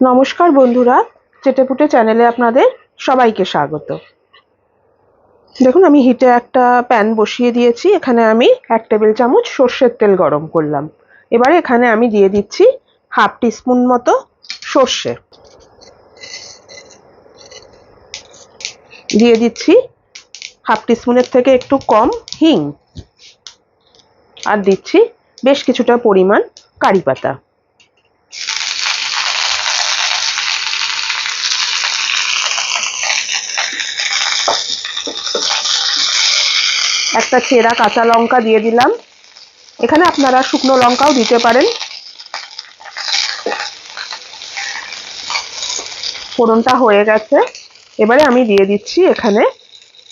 নমস্কার বন্ধুরা, চেটেপুটে চ্যানেলে আপনাদের সবাইকে স্বাগত। দেখুন, আমি হিটে একটা প্যান বসিয়ে দিয়েছি, এখানে আমি এক টেবিল চামচ সর্ষের তেল গরম করলাম। এবারে এখানে আমি দিয়ে দিচ্ছি হাফ টিস্পুন মতো সর্ষে। দিয়ে দিচ্ছি হাফ টিস্পুনের থেকে একটু কম হিং। আর দিচ্ছি বেশ কিছুটা পরিমাণ কারি পাতা। একটা চেরা কাঁচা লঙ্কা দিয়ে দিলাম। এখানে আপনারা শুকনো লঙ্কাও দিতে পারেন। ফোড়নটা হয়ে গেছে। এবারে আমি দিয়ে দিচ্ছি এখানে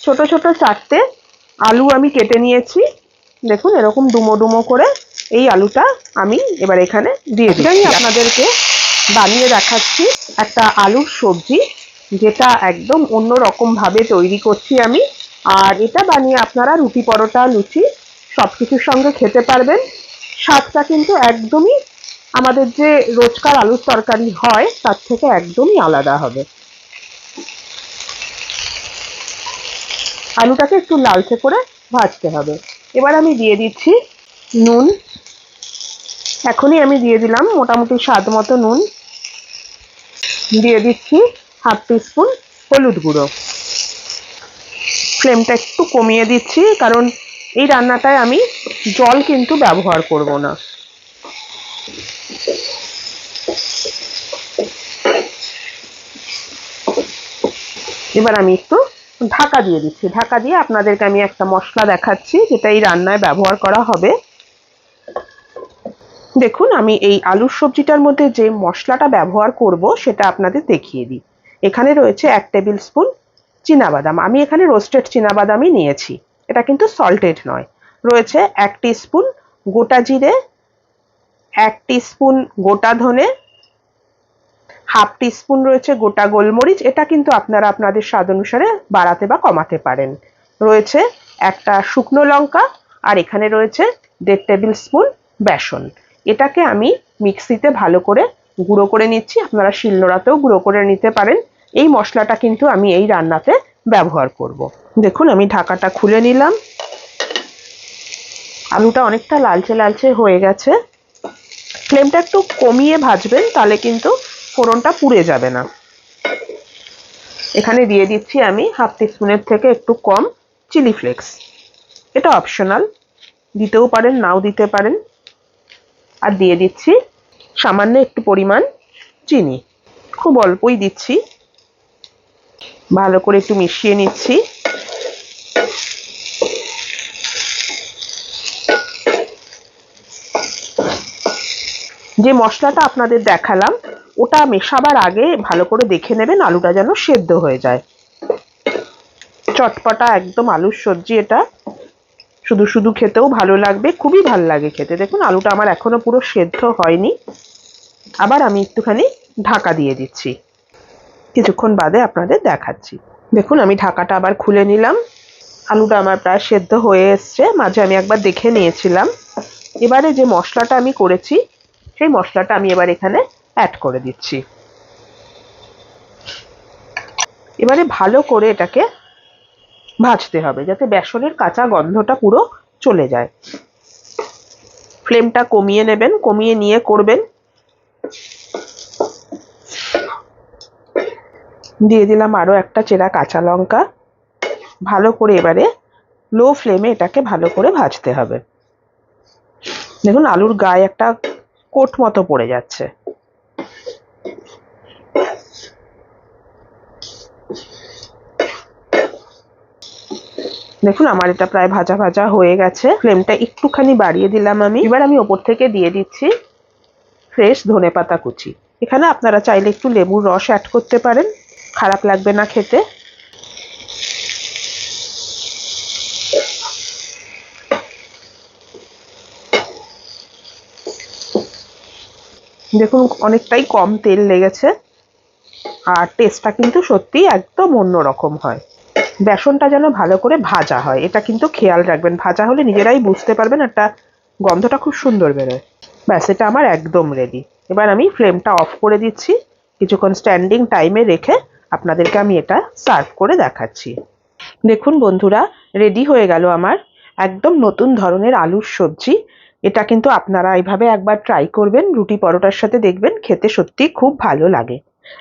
ছোট ছোট চারটে আলু আমি কেটে নিয়েছি। দেখুন এরকম ডুমো ডুমো করে এই আলুটা আমি এবার এখানে দিয়ে দিচ্ছি। আপনাদেরকে বানিয়ে দেখাচ্ছি একটা আলুর সবজি, যেটা একদম অন্য রকম ভাবে তৈরি করছি আমি। আর এটা বানিয়ে আপনারা রুটি পরোটা, লুচি সব কিছুর সঙ্গে খেতে পারবেন। স্বাদটা কিন্তু একদমই আমাদের যে রোজকার আলুর তরকারি হয়, তার থেকে একদমই আলাদা হবে। আলুটাকে একটু লালচে করে ভাজতে হবে। এবার আমি দিয়ে দিচ্ছি নুন। এখনই আমি দিয়ে দিলাম মোটামুটি স্বাদ মতো নুন। দিয়ে দিচ্ছি হাফ টিস্পুন হলুদ গুঁড়ো। ফ্লেমটা একটু কমিয়ে দিচ্ছি, কারণ এই রান্নাটায় আমি জল কিন্তু ব্যবহার করব না। এবার আমি একটু ঢাকা দিয়ে দিচ্ছি। ঢাকা দিয়ে আপনাদেরকে আমি একটা মশলা দেখাচ্ছি, যেটা এই রান্নায় ব্যবহার করা হবে। দেখুন, আমি এই আলুর সবজিটার মধ্যে যে মশলাটা ব্যবহার করব, সেটা আপনাদের দেখিয়ে দিই। এখানে রয়েছে এক টেবিল স্পুন বাদাম আমি এখানে রোস্টেড বাদামই নিয়েছি। এটা কিন্তু সল্টেড নয়। রয়েছে এক স্পুন গোটা জিরে, এক স্পুন গোটা ধনে হাফ স্পুন রয়েছে গোটা গোলমরিচ। এটা কিন্তু আপনারা আপনাদের স্বাদ অনুসারে বাড়াতে বা কমাতে পারেন। রয়েছে একটা শুকনো লঙ্কা আর এখানে রয়েছে দেড় টেবিল স্পুন বেসন। এটাকে আমি মিক্সিতে ভালো করে গুঁড়ো করে নিচ্ছি। আপনারা শিলনোড়াতেও গুঁড়ো করে নিতে পারেন। এই মশলাটা কিন্তু আমি এই রান্নাতে ব্যবহার করব। দেখুন, আমি ঢাকাটা খুলে নিলাম। আলুটা অনেকটা লালচে লালচে হয়ে গেছে। ফ্লেমটা একটু কমিয়ে ভাজবেন, তাহলে কিন্তু ফোড়নটা পুড়ে যাবে না। এখানে দিয়ে দিচ্ছি আমি হাফ টিস্পুনের থেকে একটু কম চিলি ফ্লেক্স। এটা অপশনাল। দিতেও পারেন, নাও দিতে পারেন। আর দিয়ে দিচ্ছি সামান্য একটু পরিমাণ চিনি। খুব অল্পই দিচ্ছি। ভালো করে একটু মিশিয়ে নিচ্ছি। যে মশলাটা আপনাদের দেখালাম, ওটা মেশাবার আগে ভালো করে দেখে নেবেন আলুটা যেন সেদ্ধ হয়ে যায়। চটপটা একদম আলুর সবজি এটা। শুধু শুধু খেতেও ভালো লাগবে, খুবই ভালো লাগে খেতে। দেখুন, আলুটা আমার এখনও পুরো সেদ্ধ হয়নি। আবার আমি একটুখানি ঢাকা দিয়ে দিচ্ছি। কিছুক্ষণ বাদে আপনাদের দেখাচ্ছি। দেখুন, আমি ঢাকাটা আবার খুলে নিলাম। আলুটা আমার প্রায় সেদ্ধ হয়ে এসছে। মাঝে আমি একবার দেখে নিয়েছিলাম। এবারে যে মশলাটা আমি করেছি, সেই মশলাটা আমি এবার এখানে অ্যাড করে দিচ্ছি। এবারে ভালো করে এটাকে ভাজতে হবে, যাতে বেসনের কাঁচা গন্ধটা পুরো চলে যায়। ফ্লেমটা কমিয়ে নেবেন, কমিয়ে নিয়ে করবেন। দিয়ে দিলাম আরও একটা চেরা কাঁচা লঙ্কা। ভালো করে এবারে লো ফ্লেমে এটাকে ভালো করে ভাজতে হবে। দেখুন আলুর গায়ে একটা কোট মতো পড়ে যাচ্ছে। দেখুন আমার এটা প্রায় ভাজা ভাজা হয়ে গেছে। ফ্লেমটা একটুখানি বাড়িয়ে দিলাম আমি। এবার আমি ওপর থেকে দিয়ে দিচ্ছি ফ্রেশ ধনে পাতা কুচি। এখানে আপনারা চাইলে একটু লেবুর রস অ্যাড করতে পারেন। খারাপ লাগবে না খেতে। দেখুন, অনেকটাই কম তেল লেগেছে। আর টেস্টটা কিন্তু সত্যি একদম অন্যরকম হয়। বেসনটা যেন ভালো করে ভাজা হয়, এটা কিন্তু খেয়াল রাখবেন। ভাজা হলে নিজেরাই বুঝতে পারবেন একটা গন্ধটা খুব সুন্দর বেরোয়। ব্যাস, এটা আমার একদম রেডি এবার আমি ফ্লেমটা অফ করে দিচ্ছি। কিছুক্ষণ স্ট্যান্ডিং টাইমে রেখে আপনাদেরকে আমি এটা সার্ভ করে দেখাচ্ছি। দেখুন বন্ধুরা রেডি হয়ে গেল আমার একদম নতুন ধরনের আলুর সবজি। এটা কিন্তু আপনারা এইভাবে একবার ট্রাই করবেন, রুটি পরোটার সাথে দেখবেন খেতে সত্যি খুব ভালো লাগে।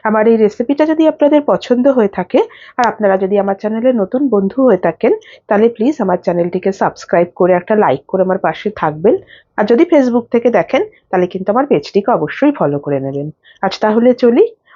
আমার এই রেসিপিটা যদি আপনাদের পছন্দ হয়ে থাকে, আর আপনারা যদি আমার চ্যানেলে নতুন বন্ধু হয়ে থাকেন, তাহলে প্লিজ আমার চ্যানেলটিকে সাবস্ক্রাইব করে একটা লাইক করে আমার পাশে থাকবেন। আর যদি ফেসবুক থেকে দেখেন, তাহলে কিন্তু আমার পেজটিকে অবশ্যই ফলো করে নেবেন। আজ তাহলে চলি